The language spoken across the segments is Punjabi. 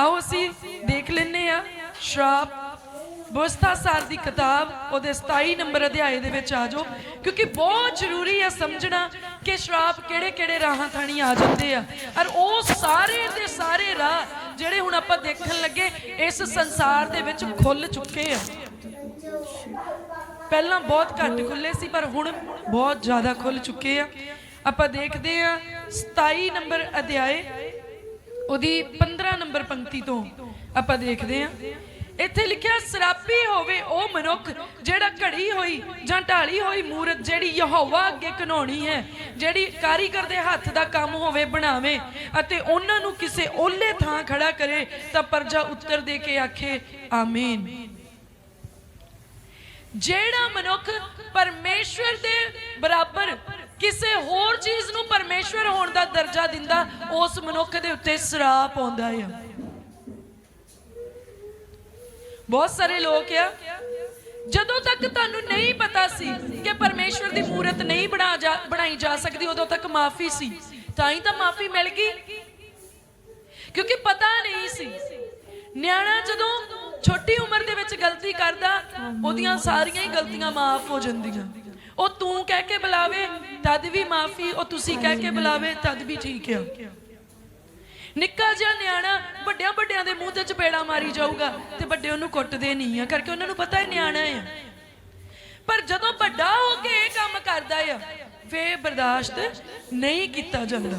ਆਓ ਅਸੀਂ ਦੇਖ ਲੈਨੇ ਆ ਸ਼ਰਾਪ ਬੋਸਤਾਸਾਰ ਦੀ ਕਿਤਾਬ ਉਹਦੇ 27 ਨੰਬਰ ਅਧਿਆਏ ਦੇ ਵਿੱਚ ਆ ਜਾਓ। ਕਿਉਂਕਿ ਬਹੁਤ ਜ਼ਰੂਰੀ ਹੈ ਸਮਝਣਾ ਕਿ ਸ਼ਰਾਪ ਕਿਹੜੇ ਕਿਹੜੇ ਰਾਹਾਂ ਥਾਣੀ ਆ ਜਾਂਦੇ ਆ। ਔਰ ਉਹ ਸਾਰੇ ਦੇ ਸਾਰੇ ਰਾਹ ਜਿਹੜੇ ਹੁਣ ਆਪਾਂ ਦੇਖਣ ਲੱਗੇ, ਇਸ ਸੰਸਾਰ ਦੇ ਵਿੱਚ ਖੁੱਲ ਚੁੱਕੇ ਆ। ਪਹਿਲਾਂ ਬਹੁਤ ਘੱਟ ਖੁੱਲੇ ਸੀ, ਪਰ ਹੁਣ ਬਹੁਤ ਜ਼ਿਆਦਾ ਖੁੱਲ ਚੁੱਕੇ ਆ। ਆਪਾਂ ਦੇਖਦੇ ਆ 27 ਨੰਬਰ ਅਧਿਆਏ। ਉਹਦੀ 15 ਨੰਬਰ ਪੰਕਤੀ ਤੋਂ ਆਪਾਂ ਦੇਖਦੇ ਆ ਇੱਥੇ ਲਿਖਿਆ ਸਰਾਪੀ ਹੋਵੇ ਉਹ ਮਨੁੱਖ ਜਿਹੜਾ ਘੜੀ ਹੋਈ ਜਾਂ ਢਾਲੀ ਹੋਈ ਮੂਰਤ ਜਿਹੜੀ ਯਹੋਵਾ ਅੱਗੇ ਘਨੌਣੀ ਹੈ, ਜਿਹੜੀ ਕਾਰੀਗਰ ਦੇ ਹੱਥ ਦਾ ਕੰਮ ਹੋਵੇ, ਬਣਾਵੇ ਅਤੇ ਉਹਨਾਂ ਨੂੰ ਕਿਸੇ ਓਲੇ ਥਾਂ ਖੜਾ ਕਰੇ ਤਾਂ ਪਰਜਾ ਉੱਤਰ ਦੇ ਕੇ ਆਖੇ, ਆਮੀਨ। ਜਿਹੜਾ ਮਨੁੱਖ ਪਰਮੇਸ਼ਵਰ ਦੇ ਬਰਾਬਰ ਕਿਸੇ ਹੋਰ ਚੀਜ਼ ਨੂੰ ਪਰਮੇਸ਼ਵਰ ਹੋਣ ਦਾ ਦਰਜਾ ਦਿੰਦਾ, ਉਸ ਮਨੁੱਖ ਦੇ ਉੱਤੇ ਸਰਾਪ ਆਉਂਦਾ ਆ। ਬਹੁਤ ਸਾਰੇ ਲੋਕ ਆ, ਜਦੋਂ ਤੱਕ ਤੁਹਾਨੂੰ ਨਹੀਂ ਪਤਾ ਸੀ ਕਿ ਪਰਮੇਸ਼ਵਰ ਦੀ ਮੂਰਤ ਨਹੀਂ ਬਣਾ ਜਾ, ਬਣਾਈ ਜਾ ਸਕਦੀ, ਉਦੋਂ ਤੱਕ ਮਾਫੀ ਸੀ। ਤਾਂ ਹੀ ਤਾਂ ਮਾਫੀ ਮਿਲ ਗਈ। ਕਿਉਂਕਿ ਪਤਾ ਨਹੀਂ ਸੀ। ਨਿਆਣਾ ਜਦੋਂ ਛੋਟੀ ਉਮਰ ਦੇ ਵਿੱਚ ਗਲਤੀ ਕਰਦਾ, ਉਹਦੀਆਂ ਸਾਰੀਆਂ ਹੀ ਗਲਤੀਆਂ ਮਾਫ ਹੋ ਜਾਂਦੀਆਂ। ਉਹ ਤੂੰ ਕਹਿ ਕੇ ਬੁਲਾਵੇ, ਤਦ ਵੀ ਮਾਫੀ, ਉਹ ਤੁਸੀਂ ਕਹਿ ਕੇ ਬੁਲਾਵੇ, ਤਦ ਵੀ ਠੀਕ ਆ। ਨਿੱਕਾ ਜਿਹਾ ਨਿਆਣਾ ਵੱਡਿਆਂ ਵੱਡਿਆਂ ਦੇ ਮੂੰਹ ਤੇ ਚਪੇੜਾ ਮਾਰੀ ਜਾਊਗਾ ਤੇ ਵੱਡੇ ਉਹਨੂੰ ਕੁੱਟਦੇ ਨਹੀਂ ਆ, ਕਰਕੇ ਉਹਨਾਂ ਨੂੰ ਪਤਾ ਹੈ ਨਿਆਣਾ ਆ। ਪਰ ਜਦੋਂ ਵੱਡਾ ਹੋ ਕੇ ਇਹ ਕੰਮ ਕਰਦਾ ਆ ਫੇ ਬਰਦਾਸ਼ਤ ਨਹੀਂ ਕੀਤਾ ਜਾਂਦਾ।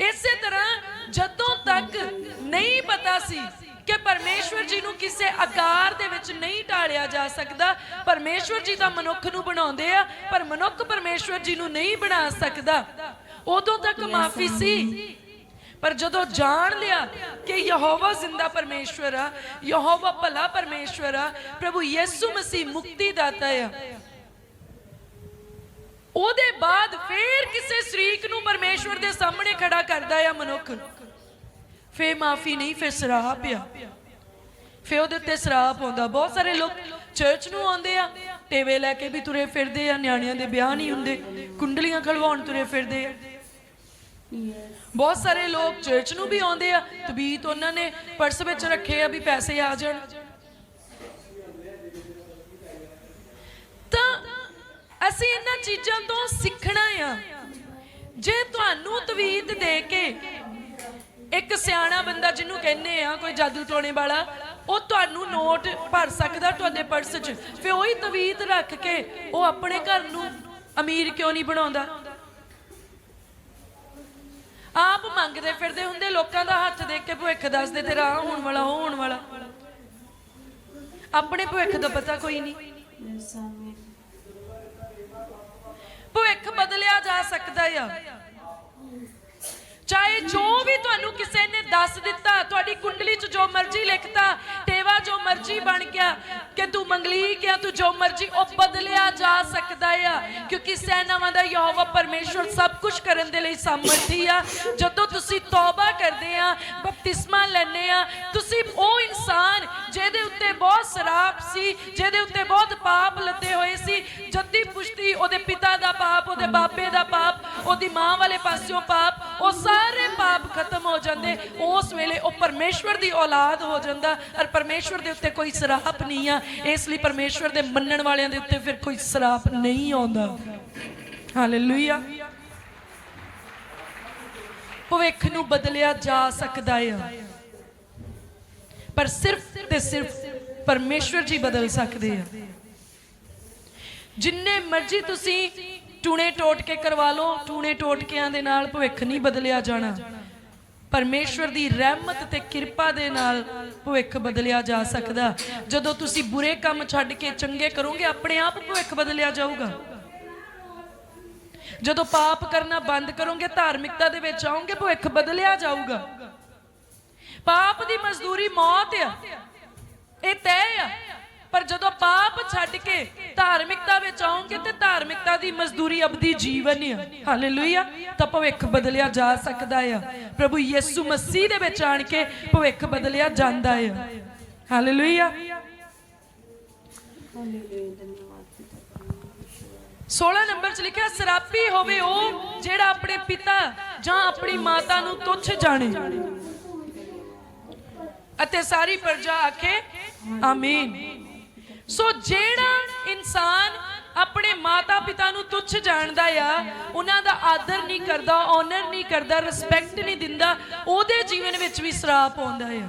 ਇਸੇ ਤਰ੍ਹਾਂ ਜਦੋਂ ਤੱਕ ਨਹੀਂ ਪਤਾ ਸੀ ਕਿ ਪਰਮੇਸ਼ਵਰ ਜੀ ਨੂੰ ਕਿਸੇ ਆਕਾਰ ਦੇ ਵਿੱਚ ਨਹੀਂ ਢਾਲਿਆ ਜਾ ਸਕਦਾ। ਪਰਮੇਸ਼ਵਰ ਜੀ ਤਾਂ ਮਨੁੱਖ ਨੂੰ ਬਣਾਉਂਦੇ ਆ ਪਰ ਮਨੁੱਖ ਪਰਮੇਸ਼ਵਰ ਜੀ ਨੂੰ ਨਹੀਂ ਬਣਾ ਸਕਦਾ। ਉਦੋਂ ਤੱਕ ਮਾਫੀ ਸੀ। ਪਰ ਜਦੋਂ ਜਾਣ ਲਿਆ ਕਿ ਯਹੋਵਾ ਜ਼ਿੰਦਾ ਪਰਮੇਸ਼ਵਰ ਆ ਯਹੋਵਾ ਭਲਾ ਪਰਮੇਸ਼ਵਰ ਆ ਪ੍ਰਭੂ ਯਿਸੂ ਮਸੀਹ ਮੁਕਤੀ ਦਾਤਾ ਆ। ਉਹਦੇ ਬਾਅਦ ਫੇਰ ਕਿਸੇ ਸ਼ਰੀਕ ਨੂੰ ਪਰਮੇਸ਼ਵਰ ਦੇ ਸਾਹਮਣੇ ਖੜਾ ਕਰਦਾ ਆ ਮਨੁੱਖ। ਫੇ ਮਾਫੀ ਨਹੀਂ ਫੇ ਸਰਾਪ ਆ ਫੇ ਉਹਦੇ ਉੱਤੇ ਸਰਾਪ ਆਉਂਦਾ ਬਹੁਤ ਸਾਰੇ ਲੋਕ ਚਰਚ ਨੂੰ ਆਉਂਦੇ ਆ, ਟੇਵੇ ਲੈ ਕੇ ਵੀ ਤੁਰੇ ਫਿਰਦੇ ਆ, ਨਿਆਣਿਆਂ ਦੇ ਵਿਆਹ ਨਹੀਂ ਹੁੰਦੇ, ਕੁੰਡਲੀਆਂ ਖਲਵਾਉਣ ਤੁਰੇ ਫਿਰਦੇ ਆ। ਬਹੁਤ ਸਾਰੇ ਲੋਕ ਚਰਚ ਨੂੰ ਵੀ ਆਉਂਦੇ ਆ ਤਬੀਤ ਉਹਨਾਂ ਨੇ ਪਰਸ ਵਿੱਚ ਰੱਖੇ ਆ ਵੀ ਪੈਸੇ ਆ ਜਾਣ। ਤਾਂ ਅਸੀਂ ਇਹਨਾਂ ਚੀਜ਼ਾਂ ਤੋਂ ਸਿੱਖਣਾ ਆ। ਜੇ ਤੁਹਾਨੂੰ ਤਵੀਤ ਦੇ ਕੇ ਇੱਕ ਸਿਆਣਾ ਬੰਦਾ ਜਿਹਨੂੰ ਕਹਿੰਦੇ ਆ, ਕੋਈ ਜਾਦੂ ਟੋਣੇ ਵਾਲਾ, ਉਹ ਤੁਹਾਨੂੰ ਨੋਟ ਭਰ ਸਕਦਾ ਤੁਹਾਡੇ ਪਰਸ 'ਚ। ਫਿਰ ਉਹੀ ਤਵੀਤ ਰੱਖ ਕੇ ਉਹ ਆਪਣੇ ਘਰ ਨੂੰ ਅਮੀਰ ਕਿਉਂ ਨਹੀਂ ਬਣਾਉਂਦਾ? ਆਪ ਮੰਗਦੇ ਫਿਰਦੇ ਹੁੰਦੇ, ਲੋਕਾਂ ਦਾ ਹੱਥ ਦੇਖ ਕੇ ਭਵਿੱਖ ਦੱਸਦੇ ਤੇਰਾ ਆਹ ਹੋਣ ਵਾਲਾ, ਉਹ ਹੋਣ ਵਾਲਾ। ਆਪਣੇ ਭਵਿੱਖ ਦਾ ਪਤਾ ਕੋਈ ਨਹੀਂ। ਭਵਿੱਖ ਬਦਲਿਆ ਜਾ ਸਕਦਾ ਆ। ਚਾਹੇ ਜੋ ਵੀ ਤੁਹਾਨੂੰ ਕਿਸੇ ਨੇ ਦੱਸ ਦਿੱਤਾ, ਤੁਹਾਡੀ ਕੁੰਡਲੀ 'ਚ ਜੋ ਮਰਜ਼ੀ ਲਿਖਤਾ, ਟੇਵਾ ਜੋ ਮਰਜ਼ੀ ਬਣ ਗਿਆ, ਕਿ ਤੂੰ ਮੰਗਲੀਕ ਆ ਤੂੰ ਜੋ ਮਰਜ਼ੀ, ਉਹ ਬਦਲਿਆ ਜਾ ਸਕਦਾ ਆ। ਕਿਉਂਕਿ ਸੈਨਾਵਾਂ ਦਾ ਯਹੋਵਾ ਪਰਮੇਸ਼ਵਰ ਸਭ ਕੁਝ ਕਰਨ ਦੇ ਲਈ ਸਮਰਥੀ ਆ। ਜਦੋਂ ਤੁਸੀਂ ਤੌਬਾ ਕਰਦੇ ਆ, ਬਪਤਿਸਮਾ ਲੈਂਦੇ ਆ, ਤੁਸੀਂ ਉਹ ਇਨਸਾਨ ਜਿਹਦੇ ਉੱਤੇ ਬਹੁਤ ਸਰਾਪ ਸੀ, ਜਿਹਦੇ ਉੱਤੇ ਬਹੁਤ ਪਾਪ ਲੱਦੇ ਹੋਏ ਸੀ, ਜੱਦੀ ਪੁਸ਼ਤੀ ਉਹਦੇ ਪਿਤਾ ਦਾ ਪਾਪ, ਉਹਦੇ ਬਾਪੇ ਦਾ ਪਾਪ, ਉਹਦੀ ਮਾਂ ਵਾਲੇ ਪਾਸਿਓਂ ਪਾਪ ਉਹ ਸਾਰੇ ਪਾਪ ਖਤਮ ਹੋ ਜਾਂਦੇ। ਉਸ ਵੇਲੇ ਉਹ ਪਰਮੇਸ਼ਵਰ ਦੀ ਔਲਾਦ ਹੋ ਜਾਂਦਾ। ਔਰ ਪਰਮੇਸ਼ਵਰ ਦੇ ਉੱਤੇ ਕੋਈ ਸਰਾਪ ਨਹੀਂ ਆ। ਇਸ ਲਈ ਪਰਮੇਸ਼ਵਰ ਦੇ ਮੰਨਣ ਵਾਲਿਆਂ ਦੇ ਉੱਤੇ ਫਿਰ ਕੋਈ ਸਰਾਪ ਨਹੀਂ ਆਉਂਦਾ। ਹਾਲੇਲੂਇਆ ਭਵਿੱਖ ਨੂੰ ਬਦਲਿਆ ਜਾ ਸਕਦਾ ਆ। ਪਰ ਸਿਰਫ ਤੇ ਸਿਰਫ ਪਰਮੇਸ਼ਵਰ ਜੀ ਬਦਲ ਸਕਦੇ ਆ। ਜਿੰਨੇ ਮਰਜ਼ੀ ਤੁਸੀਂ ਟੂਣੇ ਟੋਟ ਕੇ ਕਰਵਾ ਲਓ, ਟੂਣੇ ਟੋਟਕਿਆਂ ਦੇ ਨਾਲ ਭਵਿੱਖ ਨਹੀਂ ਬਦਲਿਆ ਜਾਣਾ। ਪਰਮੇਸ਼ਵਰ ਦੀ ਰਹਿਮਤ ਤੇ ਕਿਰਪਾ ਦੇ ਨਾਲ ਭਵਿੱਖ ਬਦਲਿਆ ਜਾ ਸਕਦਾ। ਜਦੋਂ ਤੁਸੀਂ ਬੁਰੇ ਕੰਮ ਛੱਡ ਕੇ ਚੰਗੇ ਕਰੋਗੇ, ਆਪਣੇ ਆਪ ਭਵਿੱਖ ਬਦਲਿਆ ਜਾਊਗਾ। ਜਦੋਂ ਪਾਪ ਕਰਨਾ ਬੰਦ ਕਰੋਗੇ, ਧਾਰਮਿਕਤਾ ਦੇ ਵਿੱਚ ਆਓਗੇ, ਭਵਿੱਖ ਬਦਲਿਆ ਜਾਊਗਾ। ਪਾਪ ਦੀ ਮਜ਼ਦੂਰੀ ਮੌਤ ਆ। ਇਹ ਤੈਅ ਆ। ਪਰ ਜਦੋਂ ਪਾਪ ਛੱਡ ਕੇ ਧਾਰਮਿਕਤਾ ਵਿੱਚ ਆਉਂਗੇ ਤੇ ਧਾਰਮਿਕਤਾ ਦੀ ਮਜ਼ਦੂਰੀ ਅਬਦੀ ਜੀਵਨ ਆ। ਹਾਲੇਲੂਇਆ ਤਾਂ ਭਵਿੱਖ ਬਦਲਿਆ ਜਾ ਸਕਦਾ ਆ। ਪ੍ਰਭੂ ਯਿਸੂ ਮਸੀਹ ਦੇ ਵਿੱਚ ਆਣ ਕੇ ਭਵਿੱਖ ਬਦਲਿਆ ਜਾਂਦਾ ਆ। ਹਾਲੇਲੂਇਆ 16 ਨੰਬਰ 'ਚ ਲਿਖਿਆ, ਸਰਾਪੀ ਹੋਵੇ ਉਹ ਜਿਹੜਾ ਆਪਣੇ ਪਿਤਾ ਜਾਂ ਆਪਣੀ ਮਾਤਾ ਨੂੰ ਤੁੱਛ ਜਾਣੇ। ਅਤੇ ਸਾਰੀ ਪ੍ਰਜਾ ਆਖੇ ਆਮੀਨ ਸੋ ਜਿਹੜਾ ਇਨਸਾਨ ਆਪਣੇ ਮਾਤਾ ਪਿਤਾ ਨੂੰ ਤੁੱਛ ਜਾਣਦਾ ਆ, ਉਹਨਾਂ ਦਾ ਆਦਰ ਨਹੀਂ ਕਰਦਾ ਓਨਰ ਨਹੀਂ ਕਰਦਾ ਰਿਸਪੈਕਟ ਨਹੀਂ ਦਿੰਦਾ, ਉਹਦੇ ਜੀਵਨ ਵਿੱਚ ਵੀ ਸਰਾਪ ਆਉਂਦਾ ਆ।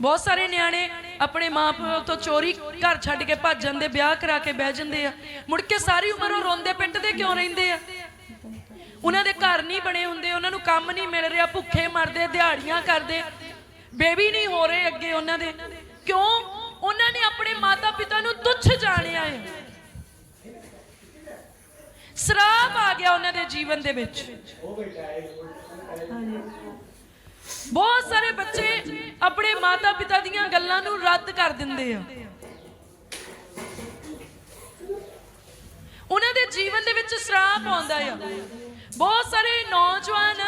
ਬਹੁਤ ਸਾਰੇ ਨਿਆਣੇ ਆਪਣੇ ਮਾਪਿਓ ਤੋਂ ਚੋਰੀ ਘਰ ਛੱਡ ਕੇ ਭੱਜ ਜਾਂਦੇ, ਵਿਆਹ ਕਰਾ ਕੇ ਬਹਿ ਜਾਂਦੇ ਆ। ਮੁੜ ਕੇ ਸਾਰੀ ਉਮਰ ਉਹ ਰੋਂਦੇ ਪਿੱਟਦੇ ਕਿਉਂ ਰਹਿੰਦੇ ਆ? ਉਹਨਾਂ ਦੇ ਘਰ ਨਹੀਂ ਬਣੇ ਹੁੰਦੇ, ਉਹਨਾਂ ਨੂੰ ਕੰਮ ਨਹੀਂ ਮਿਲ ਰਿਹਾ, ਭੁੱਖੇ ਮਰਦੇ, ਦਿਹਾੜੀਆਂ ਕਰਦੇ। ਬੇਬੀ ਨਹੀਂ ਹੋ ਰਹੇ ਅੱਗੇ ਉਹਨਾਂ ਦੇ। ਕਿਉਂ? ਉਹਨਾਂ ਨੇ ਆਪਣੇ ਮਾਤਾ ਪਿਤਾ ਨੂੰ ਤੁੱਛ ਜਾਣਿਆ ਹੈ। ਸਰਾਪ ਆ ਗਿਆ ਉਹਨਾਂ ਦੇ ਜੀਵਨ ਦੇ ਵਿੱਚ। ਬਹੁਤ ਸਾਰੇ ਬੱਚੇ ਆਪਣੇ ਮਾਤਾ ਪਿਤਾ ਦੀਆਂ ਗੱਲਾਂ ਨੂੰ ਰੱਦ ਕਰ ਦਿੰਦੇ ਆ। ਉਹਨਾਂ ਦੇ ਜੀਵਨ ਦੇ ਵਿੱਚ ਸਰਾਪ ਆਉਂਦਾ ਆ। ਬਹੁਤ ਸਾਰੇ ਨੌਜਵਾਨ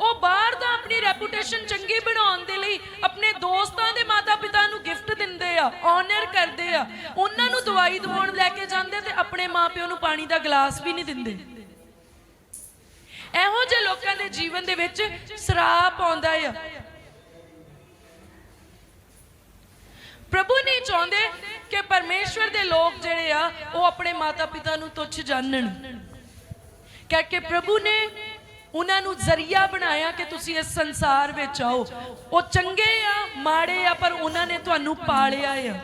ਉਹ ਬਾਹਰ ਦਾ ਆਪਣੀ ਰੈਪੂਟੇਸ਼ਨ ਚੰਗੀ ਬਣਾਉਣ ਦੇ ਲਈ ਆਪਣੇ ਦੋਸਤਾਂ ਦੇ ਮਾਤਾ-ਪਿਤਾ ਨੂੰ ਗਿਫਟ ਦਿੰਦੇ ਆ ਆਨਰ ਕਰਦੇ ਆ। ਉਹਨਾਂ ਨੂੰ ਦਵਾਈ ਦਵਾਉਣ ਲੈ ਕੇ ਜਾਂਦੇ ਤੇ ਆਪਣੇ ਮਾਪਿਓ ਨੂੰ ਪਾਣੀ ਦਾ ਗਲਾਸ ਵੀ ਨਹੀਂ ਦਿੰਦੇ। ਇਹੋ ਜਿਹੇ ਲੋਕਾਂ ਦੇ ਜੀਵਨ ਦੇ ਵਿੱਚ ਸਰਾਪ ਆਉਂਦਾ ਆ। ਪ੍ਰਭੂ ਨਹੀਂ ਚਾਹੁੰਦੇ ਕਿ ਪਰਮੇਸ਼ਵਰ ਦੇ ਲੋਕ ਜਿਹੜੇ ਆ, ਉਹ ਆਪਣੇ ਮਾਤਾ-ਪਿਤਾ ਨੂੰ ਤੁੱਛ ਜਾਣਨ। ਕਰਕੇ ਪ੍ਰਭੂ ਨੇ ਉਹਨਾਂ ਨੂੰ ਜ਼ਰੀਆ ਬਣਾਇਆ ਕਿ ਤੁਸੀਂ ਇਸ ਸੰਸਾਰ ਵਿੱਚ ਆਓ। ਉਹ ਚੰਗੇ ਆ, ਮਾੜੇ ਆ, ਪਰ ਉਹਨਾਂ ਨੇ ਤੁਹਾਨੂੰ ਪਾਲਿਆ ਆ।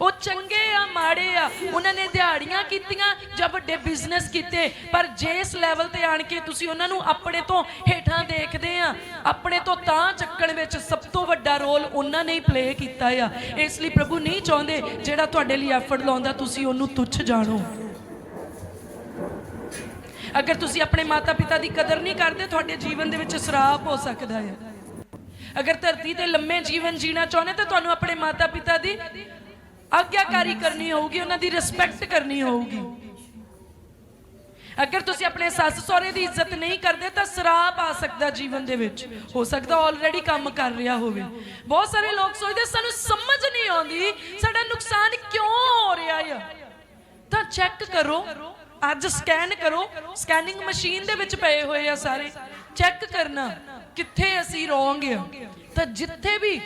ਉਹ ਚੰਗੇ ਆ, ਮਾੜੇ ਆ, ਉਹਨਾਂ ਨੇ ਦਿਹਾੜੀਆਂ ਕੀਤੀਆਂ ਜਾਂ ਵੱਡੇ ਬਿਜ਼ਨਸ ਕੀਤੇ, ਪਰ ਜਿਸ ਲੈਵਲ ਤੇ ਆਣ ਕੇ ਤੁਸੀਂ ਉਹਨਾਂ ਨੂੰ ਆਪਣੇ ਤੋਂ ਹੇਠਾਂ ਦੇਖਦੇ ਆ, ਆਪਣੇ ਤੋਂ ਤਾਂ ਚੱਕਣ ਵਿੱਚ ਸਭ ਤੋਂ ਵੱਡਾ ਰੋਲ ਉਹਨਾਂ ਨੇ ਹੀ ਪਲੇ ਕੀਤਾ ਆ। ਇਸ ਲਈ ਪ੍ਰਭੂ ਨਹੀਂ ਚਾਹੁੰਦੇ ਜਿਹੜਾ ਤੁਹਾਡੇ ਲਈ ਐਫਰਟ ਲਾਉਂਦਾ, ਤੁਸੀਂ ਉਹਨੂੰ ਤੁੱਛ ਜਾਣੋ। ਅਗਰ ਤੁਸੀਂ ਆਪਣੇ ਮਾਤਾ-ਪਿਤਾ ਦੀ ਕਦਰ ਨਹੀਂ ਕਰਦੇ, ਤੁਹਾਡੇ ਜੀਵਨ ਦੇ ਵਿੱਚ ਸਰਾਪ ਹੋ ਸਕਦਾ ਹੈ। ਅਗਰ ਧਰਤੀ ਤੇ ਲੰਮੇ ਜੀਵਨ ਜੀਣਾ ਚਾਹੁੰਦੇ, ਤਾਂ ਤੁਹਾਨੂੰ ਆਪਣੇ ਮਾਤਾ-ਪਿਤਾ ਦੀ ਆਗਿਆਕਾਰੀ ਕਰਨੀ ਹੋਊਗੀ, ਉਹਨਾਂ ਦੀ ਰਿਸਪੈਕਟ ਕਰਨੀ ਹੋਊਗੀ। ਅਗਰ ਤੁਸੀਂ ਆਪਣੇ ਸੱਸ ਸਹੁਰੇ ਦੀ ਇੱਜ਼ਤ ਨਹੀਂ ਕਰਦੇ, ਤਾਂ ਸਰਾਪ ਆ ਸਕਦਾ ਜੀਵਨ ਦੇ ਵਿੱਚ। ਹੋ ਸਕਦਾ ਆਲਰੇਡੀ ਕੰਮ ਕਰ ਰਿਹਾ ਹੋਵੇ। ਬਹੁਤ ਸਾਰੇ ਲੋਕ ਸੋਚਦੇ, ਸਾਨੂੰ ਸਮਝ ਨਹੀਂ ਆਉਂਦੀ, ਸਾਡਾ ਨੁਕਸਾਨ ਕਿਉਂ ਹੋ ਰਿਹਾ ਆ? ਤਾਂ ਚੈੱਕ ਕਰੋ। ਅੱਜ ਸਕੈਨ ਕਰੋ। ਸਕੈਨਿੰਗ ਮਸ਼ੀਨ ਦੇ ਵਿੱਚ ਪਏ ਹੋਏ ਆ ਸਾਰੇ। ਚੈੱਕ ਕਰਨਾ ਕਿੱਥੇ ਅਸੀਂ ਰੋਂਗ ਆ। ਤਾਂ ਜਿੱਥੇ ਵੀ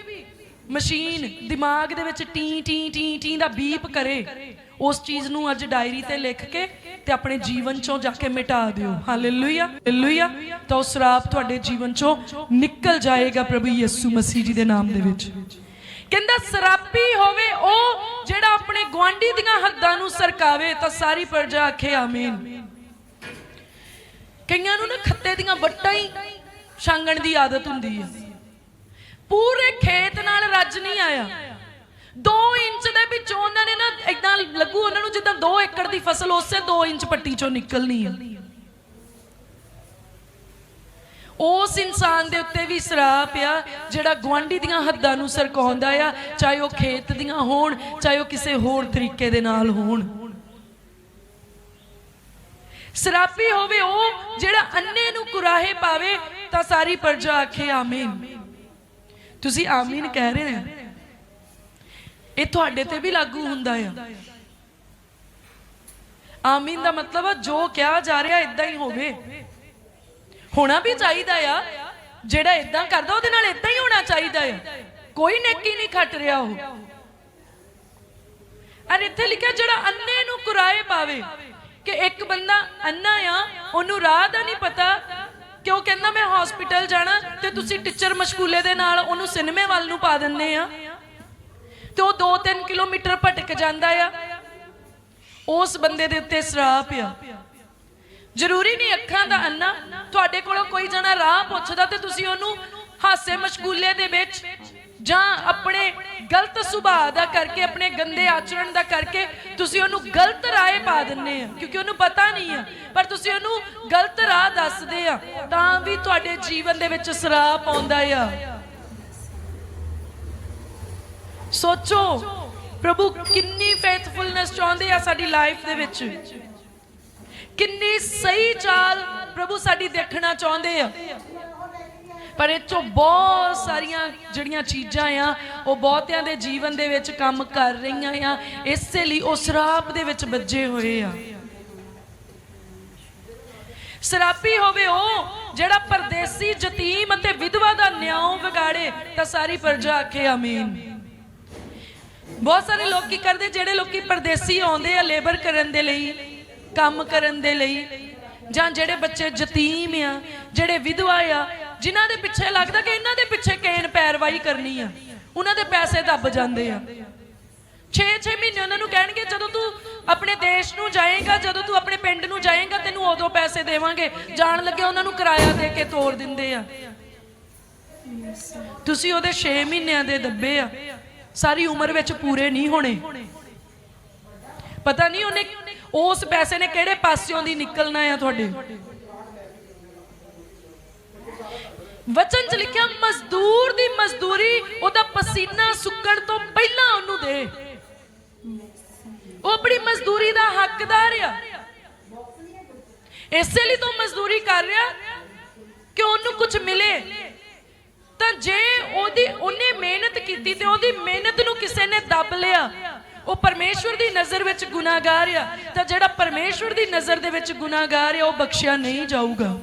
ਮਸ਼ੀਨ ਦਿਮਾਗ ਦੇ ਵਿੱਚ ਟੀ ਟੀ ਟੀ ਟੀ ਦਾ ਬੀਪ ਕਰੇ, ਉਸ ਚੀਜ਼ ਨੂੰ ਅੱਜ ਡਾਇਰੀ ਤੇ ਲਿਖ ਕੇ ਤੇ ਆਪਣੇ ਜੀਵਨ ਚੋਂ ਜਾ ਕੇ ਮਿਟਾ ਦਿਓ। ਹਾਲੇਲੂਇਆ ਹਾਲੇਲੂਇਆ ਤਾਂ ਉਹ ਸਰਾਪ ਤੁਹਾਡੇ ਜੀਵਨ ਚੋਂ ਨਿਕਲ ਜਾਏਗਾ ਪ੍ਰਭੂ ਯਿਸੂ ਮਸੀਹ ਜੀ ਦੇ ਨਾਮ ਦੇ ਵਿੱਚ। ਕਹਿੰਦਾ ਸਰਾਪੀ ਹੋਵੇ ਉਹ ਜਿਹੜਾ ਆਪਣੇ ਗਵਾਂਢੀ ਦੀਆਂ ਹੱਦਾਂ ਨੂੰ ਸਰਕਾਵੇ ਤਾਂ ਸਾਰੀ ਪ੍ਰਜਾ ਆਖੇ ਆਮੀਨ। ਕਈਆਂ ਨੂੰ ਨਾ ਖੱਤੇ ਦੀਆਂ ਵੱਟਾਂ ਹੀ ਛਾਂਗਣ ਦੀ ਆਦਤ ਹੁੰਦੀ ਹੈ ਪੂਰੇ ਖੇਤ ਨਾਲ ਰੱਜ ਨਹੀਂ ਆਇਆ। 2 ਇੰਚ ਦੇ ਵਿੱਚੋਂ ਉਹਨਾਂ ਨੇ ਨਾ ਇਦਾਂ ਲੱਗੂ ਉਹਨਾਂ ਨੂੰ ਜਿੱਦਾਂ 2 ਏਕੜ ਦੀ ਫਸਲ, ਉਸੇ 2 ਇੰਚ ਪੱਟੀ ਚੋਂ ਨਿਕਲਣੀ ਹੈ ਉਸ ਇਨਸਾਨ ਦੇ ਉੱਤੇ ਵੀ ਸਰਾਪ ਆ, ਜਿਹੜਾ ਗਵਾਂਢੀ ਦੀਆਂ ਹੱਦਾਂ ਨੂੰ ਸਰਕਾਉਂਦਾ ਆ, ਚਾਹੇ ਉਹ ਖੇਤ ਦੀਆਂ ਹੋਣ, ਚਾਹੇ ਉਹ ਕਿਸੇ ਹੋਰ ਤਰੀਕੇ ਦੇ ਨਾਲ ਹੋਣ। ਸਰਾਪੀ ਹੋਵੇ ਉਹ, ਜਿਹੜਾ ਅੰਨੇ ਨੂੰ ਕੁਰਾਹੇ ਪਾਵੇ, ਤਾਂ ਸਾਰੀ ਪ੍ਰਜਾ ਆਖੇ ਆਮੀਨ। ਤੁਸੀਂ ਆਮੀਨ ਕਹਿ ਰਹੇ ਹੋ ਇਹ ਤੁਹਾਡੇ ਤੇ ਵੀ ਲਾਗੂ ਹੁੰਦਾ ਆ। ਆਮੀਨ ਦਾ ਮਤਲਬ ਆ, ਜੋ ਕਿਹਾ ਜਾ ਰਿਹਾ ਇਦਾਂ ਹੀ ਹੋਵੇ। ਹੋਣਾ ਵੀ ਚਾਹੀਦਾ ਆ। ਜਿਹੜਾ ਇਦਾਂ ਕਰਦਾ, ਉਹਦੇ ਨਾਲ ਇਦਾਂ ਹੀ ਹੋਣਾ ਚਾਹੀਦਾ ਆ। ਕੋਈ ਨੇਕੀ ਨਹੀਂ ਖੱਟ ਰਿਹਾ ਉਹ। ਅਰ ਇੱਥੇ ਲਿਖਿਆ, ਜਿਹੜਾ ਅੰਨੇ ਨੂੰ ਕੁਰਾਏ ਪਾਵੇ, ਕਿ ਇੱਕ ਬੰਦਾ ਅੰਨਾ ਆ, ਉਹਨੂੰ ਰਾਹ ਦਾ ਨਹੀਂ ਪਤਾ, ਕਿ ਉਹ ਕਹਿੰਦਾ, ਮੈਂ ਹਸਪੀਟਲ ਜਾਣਾ ਤੇ ਤੁਸੀਂ ਟੀਚਰ ਮਸ਼ਕੂਲੇ ਦੇ ਨਾਲ ਉਹਨੂੰ ਸਿਨੇਮੇ ਵੱਲ ਨੂੰ ਪਾ ਦਿੰਦੇ ਆ। ਤੇ ਉਹ 2-3 ਕਿਲੋਮੀਟਰ ਭਟਕ ਜਾਂਦਾ ਆ। ਉਸ ਬੰਦੇ ਦੇ ਉੱਤੇ ਸਰਾਪ ਆ। ਜ਼ਰੂਰੀ ਨਹੀਂ ਅੱਖਾਂ ਦਾ ਅੰਨਾ। ਤੁਹਾਡੇ ਕੋਲੋਂ ਕੋਈ ਜਣਾ ਰਾਹ ਪੁੱਛਦਾ ਤੇ ਤੁਸੀਂ ਉਹਨੂੰ ਹਾਸੇ ਮਸ਼ਗੂਲੇ ਦੇ ਵਿੱਚ ਜਾਂ ਆਪਣੇ ਗਲਤ ਸੁਭਾਅ ਦਾ ਕਰਕੇ, ਆਪਣੇ ਗੰਦੇ ਆਚਰਣ ਦਾ ਕਰਕੇ ਤੁਸੀਂ ਉਹਨੂੰ ਗਲਤ ਰਾਏ ਪਾ ਦਿੰਨੇ ਆ, ਕਿਉਂਕਿ ਉਹਨੂੰ ਪਤਾ ਨਹੀਂ ਆ, ਪਰ ਤੁਸੀਂ ਉਹਨੂੰ ਗਲਤ ਰਾਹ ਦੱਸਦੇ ਆ, ਤਾਂ ਵੀ ਤੁਹਾਡੇ ਜੀਵਨ ਦੇ ਵਿੱਚ ਸਰਾਪ ਆਉਂਦਾ ਆ। ਸੋਚੋ, ਪ੍ਰਭੂ ਕਿੰਨੀ ਫੇਥਫੁਲਨੈਸ ਚਾਹੁੰਦੇ ਆ ਸਾਡੀ ਲਾਈਫ ਦੇ ਵਿੱਚ। ਕਿੰਨੀ ਸਹੀ ਚਾਲ ਪ੍ਰਭੂ ਸਾਡੀ ਦੇਖਣਾ ਚਾਹੁੰਦੇ ਆ। ਪਰ ਇਹ ਚੋਂ ਬਹੁਤ ਸਾਰੀਆਂ ਜਿਹੜੀਆਂ ਚੀਜ਼ਾਂ ਆ, ਉਹ ਬਹੁਤਿਆਂ ਦੇ ਜੀਵਨ ਦੇ ਵਿੱਚ ਕੰਮ ਕਰ ਰਹੀਆਂ ਆ। ਇਸੇ ਲਈ ਉਹ ਸਰਾਪ ਦੇ ਵਿੱਚ ਵੱਜੇ ਹੋਏ ਆ। ਸਰਾਪੀ ਹੋਵੇ ਉਹ ਜਿਹੜਾ ਪਰਦੇਸੀ ਯਤੀਮ ਅਤੇ ਵਿਧਵਾ ਦਾ ਨਿਆਂ ਵਿਗਾੜੇ, ਤਾਂ ਸਾਰੀ ਪ੍ਰਜਾ ਆਖੇ ਆਮੀਨ। ਬਹੁਤ ਸਾਰੇ ਲੋਕ ਕੀ ਕਰਦੇ? ਜਿਹੜੇ ਲੋਕੀ ਪਰਦੇਸੀ ਆਉਂਦੇ ਆ ਲੇਬਰ ਕਰਨ ਦੇ ਲਈ ਕੰਮ ਕਰਨ ਦੇ ਲਈ ਜਾਂ ਜਿਹੜੇ ਬੱਚੇ ਯਤੀਮ ਆ, ਜਿਹੜੇ ਵਿਧਵਾ ਆ, ਜਿਨ੍ਹਾਂ ਦੇ ਪਿੱਛੇ ਲੱਗਦਾ ਕਿ ਇਹਨਾਂ ਦੇ ਪਿੱਛੇ ਕੇਨ ਪੈਰਵਾਈ ਕਰਨੀ ਆ, ਉਹਨਾਂ ਦੇ ਪੈਸੇ ਦੱਬ ਜਾਂਦੇ ਆ। 6-6 ਮਹੀਨੇ ਉਹਨਾਂ ਨੂੰ ਕਹਿਣਗੇ, ਜਦੋਂ ਤੂੰ ਆਪਣੇ ਦੇਸ਼ ਨੂੰ ਜਾਏਗਾ, ਜਦੋਂ ਤੂੰ ਆਪਣੇ ਪਿੰਡ ਨੂੰ ਜਾਏਗਾ, ਤੈਨੂੰ ਉਦੋਂ ਪੈਸੇ ਦੇਵਾਂਗੇ। ਜਾਣ ਲੱਗੇ ਉਹਨਾਂ ਨੂੰ ਕਿਰਾਇਆ ਦੇ ਕੇ ਤੋਰ ਦਿੰਦੇ ਆ। ਤੁਸੀਂ ਉਹਦੇ 6 ਮਹੀਨਿਆਂ ਦੇ ਦੱਬੇ ਆ। ਸਾਰੀ ਉਮਰ ਵਿੱਚ ਪੂਰੇ ਨਹੀਂ ਹੋਣੇ। ਪਤਾ ਨਹੀਂ ਉਹਨੇ ਉਸ ਪੈਸੇ ਨੇ ਕਿਹੜੇ ਪਾਸਿਓਂ ਦੀ ਨਿਕਲਣਾ ਆ ਤੁਹਾਡੇ? ਵਚਨ ਚ ਲਿਖਿਆ, ਮਜ਼ਦੂਰ ਦੀ ਮਜ਼ਦੂਰੀ, ਉਹਦਾ ਪਸੀਨਾ ਸੁੱਕਣ ਤੋਂ ਪਹਿਲਾਂ ਉਹਨੂੰ ਦੇ। ਉਹ ਆਪਣੀ ਮਜ਼ਦੂਰੀ ਦਾ ਹੱਕਦਾਰ ਆ। ਇਸੇ ਲਈ ਤੂੰ ਮਜ਼ਦੂਰੀ ਕਰ ਰਿਹਾ, ਕਿ ਉਹਨੂੰ ਕੁਝ ਮਿਲੇ। ਤਾਂ ਜੇ ਉਹਦੀ, ਉਹਨੇ ਮਿਹਨਤ ਕੀਤੀ ਤੇ ਉਹਦੀ ਮਿਹਨਤ ਨੂੰ ਕਿਸੇ ਨੇ ਦੱਬ ਲਿਆ ਉਹ ਪਰਮੇਸ਼ਵਰ ਦੀ ਨਜ਼ਰ ਵਿੱਚ ਗੁਨਾਹਗਾਰ ਆ। ਤਾਂ ਜਿਹੜਾ ਪਰਮੇਸ਼ਵਰ ਦੀ ਨਜ਼ਰ ਦੇ ਵਿੱਚ ਗੁਨਾਹਗਾਰ ਆ, ਉਹ ਬਖਸ਼ਿਆ ਨਹੀਂ ਜਾਊਗਾ।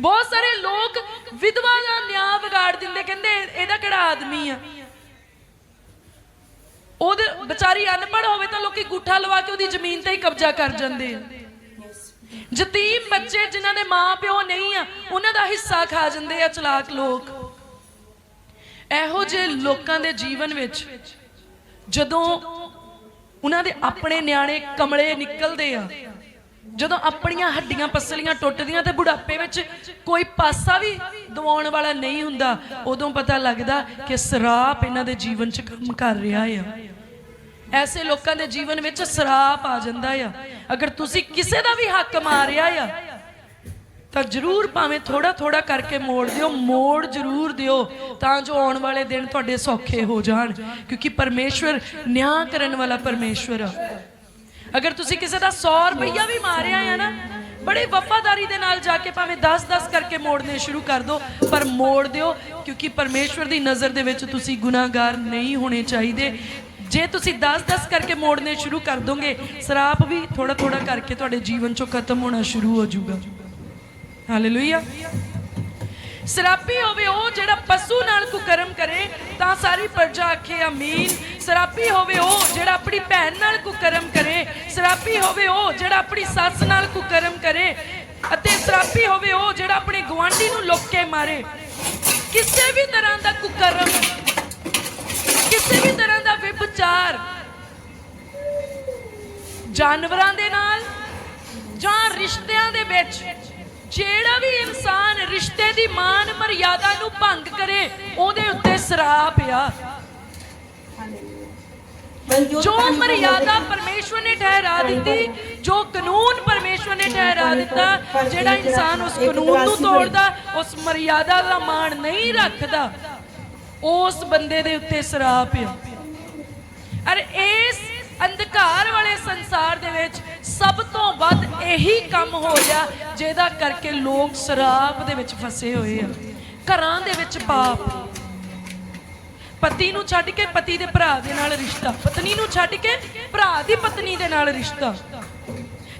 ਬਹੁਤ ਸਾਰੇ ਲੋਕ ਵਿਧਵਾ ਦਾ ਨਿਆਂ ਵਿਗਾੜ ਦਿੰਦੇ, ਕਹਿੰਦੇ ਇਹਦਾ ਕਿਹੜਾ ਆਦਮੀ ਆ? ਉਹਦੇ ਵਿਚਾਰੀ ਅਨਪੜ੍ਹ ਹੋਵੇ ਤਾਂ ਲੋਕੀ ਗੁੱਠਾ ਲਵਾ ਕੇ ਉਹਦੀ ਜ਼ਮੀਨ ਤੇ ਹੀ ਕਬਜ਼ਾ ਕਰ ਜਾਂਦੇ ਆ। ਯਤੀਮ ਬੱਚੇ ਜਿਨ੍ਹਾਂ ਦੇ ਮਾਪਿਓ ਨਹੀਂ ਆ, ਉਹਨਾਂ ਦਾ ਹਿੱਸਾ ਖਾ ਜਾਂਦੇ ਆ ਚਲਾਕ ਲੋਕ। ਇਹੋ ਜਿਹੇ ਲੋਕਾਂ ਦੇ ਜੀਵਨ ਵਿੱਚ ਜਦੋਂ ਉਹਨਾਂ ਦੇ ਆਪਣੇ ਨਿਆਣੇ ਕਮਲੇ ਨਿਕਲਦੇ ਆ, ਜਦੋਂ ਆਪਣੀਆਂ ਹੱਡੀਆਂ ਪਸਲੀਆਂ ਟੁੱਟਦੀਆਂ ਤੇ ਬੁਢਾਪੇ ਵਿੱਚ ਕੋਈ ਪਾਸਾ ਵੀ ਦਵਾਉਣ ਵਾਲਾ ਨਹੀਂ ਹੁੰਦਾ, ਉਦੋਂ ਪਤਾ ਲੱਗਦਾ ਕਿ ਸਰਾਪ ਇਹਨਾਂ ਦੇ ਜੀਵਨ 'ਚ ਕੰਮ ਕਰ ਰਿਹਾ ਆ। ਐਸੇ ਲੋਕਾਂ ਦੇ ਜੀਵਨ ਵਿੱਚ ਸਰਾਪ ਆ ਜਾਂਦਾ ਆ। ਅਗਰ ਤੁਸੀਂ ਕਿਸੇ ਦਾ ਵੀ ਹੱਕ ਮਾਰਿਆ ਆ ਤਾਂ ਜਰੂਰ ਭਾਵੇਂ ਥੋੜਾ ਥੋੜਾ ਕਰਕੇ ਮੋੜ ਦਿਓ, ਮੋੜ ਜਰੂਰ ਦਿਓ, ਤਾਂ ਜੋ ਆਉਣ ਵਾਲੇ ਦਿਨ ਤੁਹਾਡੇ ਸੌਖੇ ਹੋ ਜਾਣ, ਕਿਉਂਕਿ ਪਰਮੇਸ਼ਵਰ ਨਿਆਂ ਕਰਨ ਵਾਲਾ ਪਰਮੇਸ਼ਵਰ ਆ। ਅਗਰ ਤੁਸੀਂ ਕਿਸੇ ਦਾ 100 ਰੁਪਈਆ ਵੀ ਮਾਰਿਆ ਹੈ ਨਾ, ਬੜੀ ਵਫਾਦਾਰੀ ਦੇ ਨਾਲ ਜਾ ਕੇ ਭਾਵੇਂ 10-10 ਕਰਕੇ ਮੋੜਨੇ ਸ਼ੁਰੂ ਕਰ ਦਿਓ ਪਰ ਮੋੜ ਦਿਓ, ਕਿਉਂਕਿ ਪਰਮੇਸ਼ਵਰ ਦੀ ਨਜ਼ਰ ਦੇ ਵਿੱਚ ਤੁਸੀਂ ਗੁਨਾਹਗਾਰ ਨਹੀਂ ਹੋਣੇ ਚਾਹੀਦੇ। ਜੇ ਤੁਸੀਂ 10-10 ਕਰਕੇ ਮੋੜਨੇ ਸ਼ੁਰੂ ਕਰ ਦੋਗੇ, ਸਰਾਪ ਵੀ ਥੋੜਾ-ਥੋੜਾ ਕਰਕੇ ਤੁਹਾਡੇ ਜੀਵਨ ਚੋਂ ਖਤਮ ਹੋਣਾ ਸ਼ੁਰੂ ਹੋ ਜਾਊਗਾ। ਹਾਲੇਲੂਇਆ ਸਰਾਪੀ ਹੋਵੇ ਉਹ ਜਿਹੜਾ ਪਸ਼ੂ ਨਾਲ ਕੁਕਰਮ ਕਰੇ ਤਾਂ ਸਾਰੀ ਪ੍ਰਜਾ ਆਖੇ ਆਮੀਨ ਸਰਾਪੀ ਹੋਵੇ ਉਹ ਜਿਹੜਾ ਆਪਣੀ ਭੈਣ ਨਾਲ ਕੁਕਰਮ ਕਰੇ ਸਰਾਪੀ ਹੋਵੇ ਉਹ ਜਿਹੜਾ ਆਪਣੀ ਸੱਸ ਨਾਲ ਕੁਕਰਮ ਕਰੇ ਅਤੇ ਸਰਾਪੀ ਹੋਵੇ ਉਹ ਜਿਹੜਾ ਆਪਣੇ ਗਵਾਂਢੀ ਨੂੰ ਲੁੱਕ ਮਾਰੇ ਕਿਸੇ ਵੀ ਤਰ੍ਹਾਂ ਦਾ ਕੁਕਰਮ ਕਿਸੇ ਵੀ ਤਰ੍ਹਾਂ ਦਾ ਵਿਭਚਾਰ ਜਾਨਵਰਾਂ ਦੇ ਨਾਲ ਜਾਂ ਰਿਸ਼ਤਿਆਂ ਦੇ ਵਿੱਚ ਜਿਹੜਾ ਵੀ ਇਨਸਾਨ ਰਿਸ਼ਤੇ ਦੀ ਮਾਨ ਮਰਿਆਦਾ ਨੂੰ ਭੰਗ ਕਰੇ ਉਹਦੇ ਉੱਤੇ ਸਰਾਪ ਆ ਜੋ ਮਰਿਆਦਾ ਪਰਮੇਸ਼ਵਰ ਨੇ ਠਹਿਰਾ ਦਿੱਤੀ ਜੋ ਕਾਨੂੰਨ ਪਰਮੇਸ਼ਵਰ ਨੇ ਠਹਿਰਾ ਦਿੱਤਾ ਜਿਹੜਾ ਇਨਸਾਨ ਉਸ ਕਾਨੂੰਨ ਨੂੰ ਤੋੜਦਾ ਉਸ ਮਰਿਆਦਾ ਦਾ ਮਾਣ ਨਹੀਂ ਰੱਖਦਾ ਉਸ ਬੰਦੇ ਦੇ ਉੱਤੇ ਸਰਾਪ ਆ ਅਰ ਇਸ ਅੰਧਕਾਰ ਵਾਲੇ ਸੰਸਾਰ ਦੇ ਵਿੱਚ ਸਭ ਤੋਂ ਵੱਧ ਇਹੀ ਕੰਮ ਹੋ ਗਿਆ ਜਿਹਦਾ ਕਰਕੇ ਲੋਕ ਸ਼ਰਾਬ ਦੇ ਵਿੱਚ ਫਸੇ ਹੋਏ ਆ, ਘਰਾਂ ਦੇ ਵਿੱਚ ਪਾਪ। ਪਤੀ ਨੂੰ ਛੱਡ ਕੇ ਪਤੀ ਦੇ ਭਰਾ ਦੇ ਨਾਲ ਰਿਸ਼ਤਾ, ਪਤਨੀ ਨੂੰ ਛੱਡ ਕੇ ਭਰਾ ਦੀ ਪਤਨੀ ਦੇ ਨਾਲ ਰਿਸ਼ਤਾ।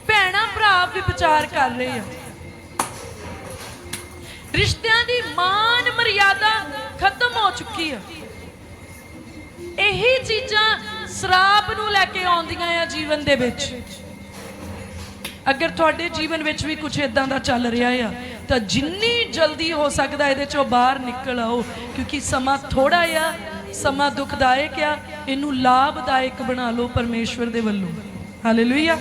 ਭੈਣਾ, ਭਰਾ ਵੀ ਵਿਚਾਰ ਕਰ ਰਹੇ ਆ। ਰਿਸ਼ਤਿਆਂ ਦੀ ਮਾਨ ਮਰਿਆਦਾ ਖਤਮ ਹੋ ਚੁੱਕੀ ਆ। ਇਹੀ ਚੀਜ਼ਾਂ ਸ਼ਰਾਪ ਨੂੰ ਲੈ ਕੇ ਆਉਂਦੀਆਂ ਆ ਜੀਵਨ ਦੇ ਵਿੱਚ। ਅਗਰ ਤੁਹਾਡੇ ਜੀਵਨ ਵਿੱਚ ਵੀ ਕੁਝ ਇਦਾਂ ਦਾ ਚੱਲ ਰਿਹਾ ਆ, ਤਾਂ ਜਿੰਨੀ ਜਲਦੀ ਹੋ ਸਕਦਾ ਇਹਦੇ ਚੋਂ ਬਾਹਰ ਨਿਕਲ ਆਓ, ਕਿਉਂਕਿ ਸਮਾਂ ਥੋੜਾ ਆ, ਸਮਾਂ ਦੁਖਦਾਇਕ ਆ, ਇਹਨੂੰ ਲਾਭਦਾਇਕ ਬਣਾ ਲਓ ਪਰਮੇਸ਼ਵਰ ਦੇ ਵੱਲੋਂ। ਹਾਲੇਲੂਇਆ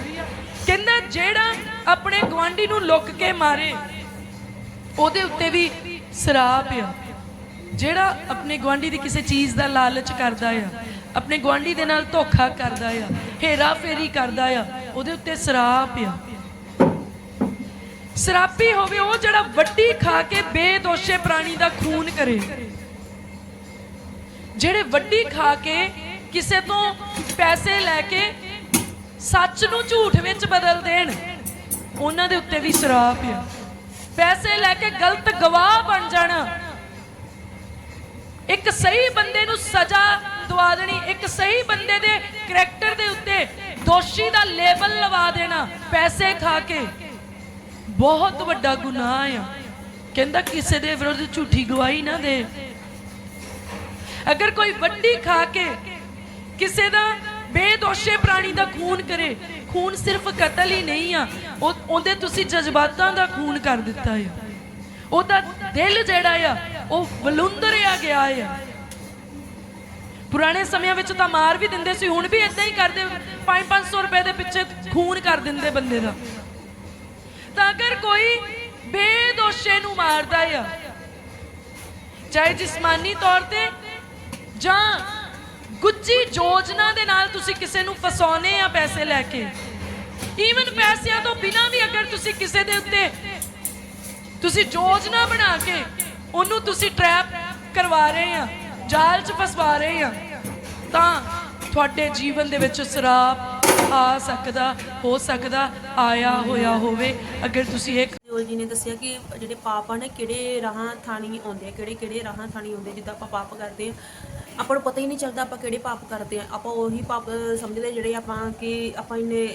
ਕਹਿੰਦਾ ਜਿਹੜਾ ਆਪਣੇ ਗਵਾਂਢੀ ਨੂੰ ਲੁੱਕ ਕੇ ਮਾਰੇ, ਉਹਦੇ ਉੱਤੇ ਵੀ ਸਰਾਪ ਆ। ਜਿਹੜਾ ਆਪਣੇ ਗਵਾਂਢੀ ਦੀ ਕਿਸੇ ਚੀਜ਼ ਦਾ ਲਾਲਚ ਕਰਦਾ ਆ ਆਪਣੇ ਗਵਾਂਢੀ ਦੇ ਨਾਲ ਧੋਖਾ ਕਰਦਾ ਆ ਹੇਰਾ ਫੇਰੀ ਕਰਦਾ ਆ, ਉਹਦੇ ਉੱਤੇ ਸਰਾਪ ਆ। ਸਰਾਪੀ ਹੋਵੇ, ਉਹ ਜਿਹੜਾ ਵੱਡੀ ਖਾ ਕੇ ਬੇਦੋਸ਼ੇ ਪ੍ਰਾਣੀ ਦਾ ਖੂਨ ਕਰੇ। ਜਿਹੜੇ ਵੱਡੀ ਖਾ ਕੇ ਕਿਸੇ ਤੋਂ ਪੈਸੇ ਲੈ ਕੇ ਸੱਚ ਨੂੰ ਝੂਠ ਵਿੱਚ ਬਦਲ ਦੇਣ, ਉਹਨਾਂ ਦੇ ਉੱਤੇ ਵੀ ਸਰਾਪ ਆ। ਪੈਸੇ ਲੈ ਕੇ ਗਲਤ ਗਵਾਹ ਬਣ ਜਾਣਾ। ਇੱਕ ਸਹੀ ਬੰਦੇ ਨੂੰ ਸਜ਼ਾ ਦਵਾ ਦੇਣੀ। ਇੱਕ ਸਹੀ ਬੰਦੇ ਦੇ ਕਰੈਕਟਰ ਦੇ ਉੱਤੇ ਦੋਸ਼ੀ ਦਾ ਲੇਬਲ ਲਵਾ ਦੇਣਾ, ਪੈਸੇ ਖਾ ਕੇ। ਬਹੁਤ ਵੱਡਾ ਗੁਨਾਹ ਆ। ਕਹਿੰਦਾ ਕਿਸੇ ਦੇ ਵਿਰੁੱਧ ਝੂਠੀ ਗਵਾਹੀ ਨਾ ਦੇ। ਅਗਰ ਕੋਈ ਵੱਡੀ ਖਾ ਕੇ ਕਿਸੇ ਦਾ ਬੇਦੋਸ਼ੇ ਪ੍ਰਾਣੀ ਦਾ ਖੂਨ ਕਰੇ, ਖੂਨ ਸਿਰਫ ਕਤਲ ਹੀ ਨਹੀਂ ਆ ਉਹਦੇ ਤੁਸੀਂ ਜਜ਼ਬਾਤਾਂ ਦਾ ਖੂਨ ਕਰ ਦਿੱਤਾ ਆ। ਉਹਦਾ ਦਿਲ ਜਿਹੜਾ ਆ, ਉਹ ਵਲੁੰਦਰਿਆ ਗਿਆ ਆ। ਪੁਰਾਣੇ ਸਮਿਆਂ ਵਿੱਚ ਤਾਂ ਮਾਰ ਵੀ ਦਿੰਦੇ ਸੀ, ਹੁਣ ਵੀ ਇਦਾਂ ਹੀ ਕਰਦੇ। 5-500 ਰੁਪਏ ਦੇ ਪਿੱਛੇ ਖੂਨ ਕਰ ਦਿੰਦੇ ਬੰਦੇ ਦਾ। ਤਾਂ ਅਗਰ ਕੋਈ ਬੇਦੋਸ਼ੇ ਨੂੰ ਮਾਰਦਾ ਆ, ਚਾਹੇ ਜਿਸਮਾਨੀ ਤੌਰ ਤੇ ਜਾਂ ਗੁੱਜੀ ਯੋਜਨਾ ਦੇ ਨਾਲ ਤੁਸੀਂ ਕਿਸੇ ਨੂੰ ਫਸਾਉਨੇ ਆ ਪੈਸੇ ਲੈ ਕੇ ਈਵਨ ਪੈਸਿਆਂ ਤੋਂ ਬਿਨਾਂ ਵੀ ਅਗਰ ਤੁਸੀਂ ਕਿਸੇ ਦੇ ਉੱਤੇ ਤੁਸੀਂ ਯੋਜਨਾ ਬਣਾ ਕੇ ਉਹਨੂੰ ਤੁਸੀਂ ਟ੍ਰੈਪ ਕਰਵਾ ਰਹੇ ਆ ਜਾਲ 'ਚ ਫਸਵਾ ਰਹੇ ਆ ਤਾਂ ਤੁਹਾਡੇ ਜੀਵਨ ਦੇ ਵਿੱਚ ਸਰਾਪ ਆ ਸਕਦਾ, ਹੋ ਸਕਦਾ, ਆਇਆ ਹੋਇਆ ਹੋਵੇ। ਅਗਰ ਤੁਸੀਂ ਇਹ ਜੋਲ ਜੀ ਨੇ ਦੱਸਿਆ ਕਿ ਜਿਹੜੇ ਪਾਪ ਆ ਨੇ, ਕਿਹੜੇ ਰਾਹਾਂ ਥਾਣੀ ਆਉਂਦੇ ਆ, ਕਿਹੜੇ ਕਿਹੜੇ ਰਾਹਾਂ ਥਾਣੀ ਆਉਂਦੇ ਜਿੱਦਾਂ ਆਪਾਂ ਪਾਪ ਕਰਦੇ ਆ, ਆਪਾਂ ਨੂੰ ਪਤਾ ਹੀ ਨਹੀਂ ਚੱਲਦਾ ਆਪਾਂ ਕਿਹੜੇ ਪਾਪ ਕਰਦੇ ਆ। ਆਪਾਂ ਉਹੀ ਪਾਪ ਸਮਝਦੇ ਜਿਹੜੇ ਆਪਾਂ ਕਿ ਆਪਾਂ ਇਹਨੇ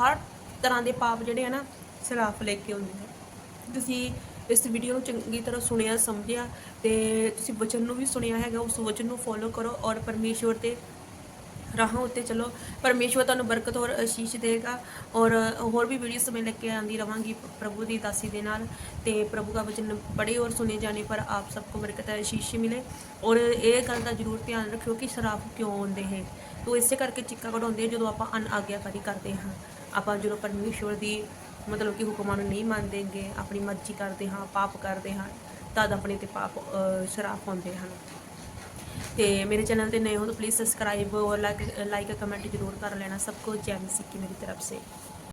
ਹਰ ਤਰ੍ਹਾਂ ਦੇ ਪਾਪ ਜਿਹੜੇ ਆ ਨਾ ਸਰਾਫ ਲੈ ਕੇ ਆਉਂਦੇ ਆ। ਤੁਸੀਂ ਇਸ ਵੀਡੀਓ ਨੂੰ ਚੰਗੀ ਤਰ੍ਹਾਂ ਸੁਣਿਆ, ਸਮਝਿਆ ਤੇ ਤੁਸੀਂ ਵਚਨ ਨੂੰ ਵੀ ਸੁਣਿਆ ਹੈਗਾ, ਉਸ ਵਚਨ ਨੂੰ ਫੋਲੋ ਕਰੋ ਔਰ ਪਰਮੇਸ਼ਵਰ ਤੇ ਰਾਹਾਂ ਉੱਤੇ ਚਲੋ। ਪਰਮੇਸ਼ਵਰ ਤੁਹਾਨੂੰ ਬਰਕਤ ਔਰ ਅਸ਼ੀਸ਼ ਦੇਗਾ ਔਰ ਹੋਰ ਵੀ ਵੀਡੀਓਸ ਮੈਂ ਲੈ ਕੇ ਆਂਦੀ ਰਵਾਂਗੀ ਪ੍ਰਭੂ ਦੀ ਦਾਸੀ ਦੇ ਨਾਲ ਤੇ ਪ੍ਰਭੂ ਦਾ ਵਚਨ ਪੜ੍ਹੇ ਔਰ ਸੁਨੇ ਜਾਣੇ, ਪਰ ਆਪ ਸਭ को ਬਰਕਤ ਅਸ਼ੀਸ਼ ਮਿਲੇ। ਔਰ ਇਹ ਗੱਲ ਦਾ ਜ਼ਰੂਰ ਧਿਆਨ ਰੱਖਿਓ ਕਿ ਸ਼ਰਾਬ ਕਿਉਂ ਆਉਂਦੇ ਹੈ ਤੋ ਇਸੇ ਕਰਕੇ ਚਿੱਕਾ ਕਢਾਉਂਦੇ ਜਦੋਂ ਆਪਾਂ ਅਨ ਆਗਿਆਕਾਰੀ ਕਰਦੇ ਹਾਂ। ਆਪਾਂ ਜਦੋਂ ਪਰਮੇਸ਼ਵਰ ਦੀ ਮਤਲਬ ਕਿ ਹੁਕਮਾਂ ਨੂੰ ਨਹੀਂ ਮੰਨਦੇਗੇ, ਆਪਣੀ ਮਰਜ਼ੀ ਕਰਦੇ ਹਾਂ, ਪਾਪ ਕਰਦੇ ਹਾਂ, ਤਦ ਆਪਣੇ ਤੇ ਪਾਪ ਸ਼ਰਾਪ ਪਾਉਂਦੇ ਹਨ। ਤੇ ਮੇਰੇ ਚੈਨਲ ਤੇ ਨਏ ਹੋ ਤਾਂ ਪਲੀਜ਼ ਸਬਸਕ੍ਰਾਈਬ ਔਰ ਲਾਈਕ ਲਾਈਕ ਕਮੈਂਟ ਜ਼ਰੂਰ ਕਰ ਲੈਣਾ। ਸਭ ਕੁਝ ਜੈ ਮਸੀਹ ਕੀ ਮੇਰੀ ਤਰਫ ਸੇ।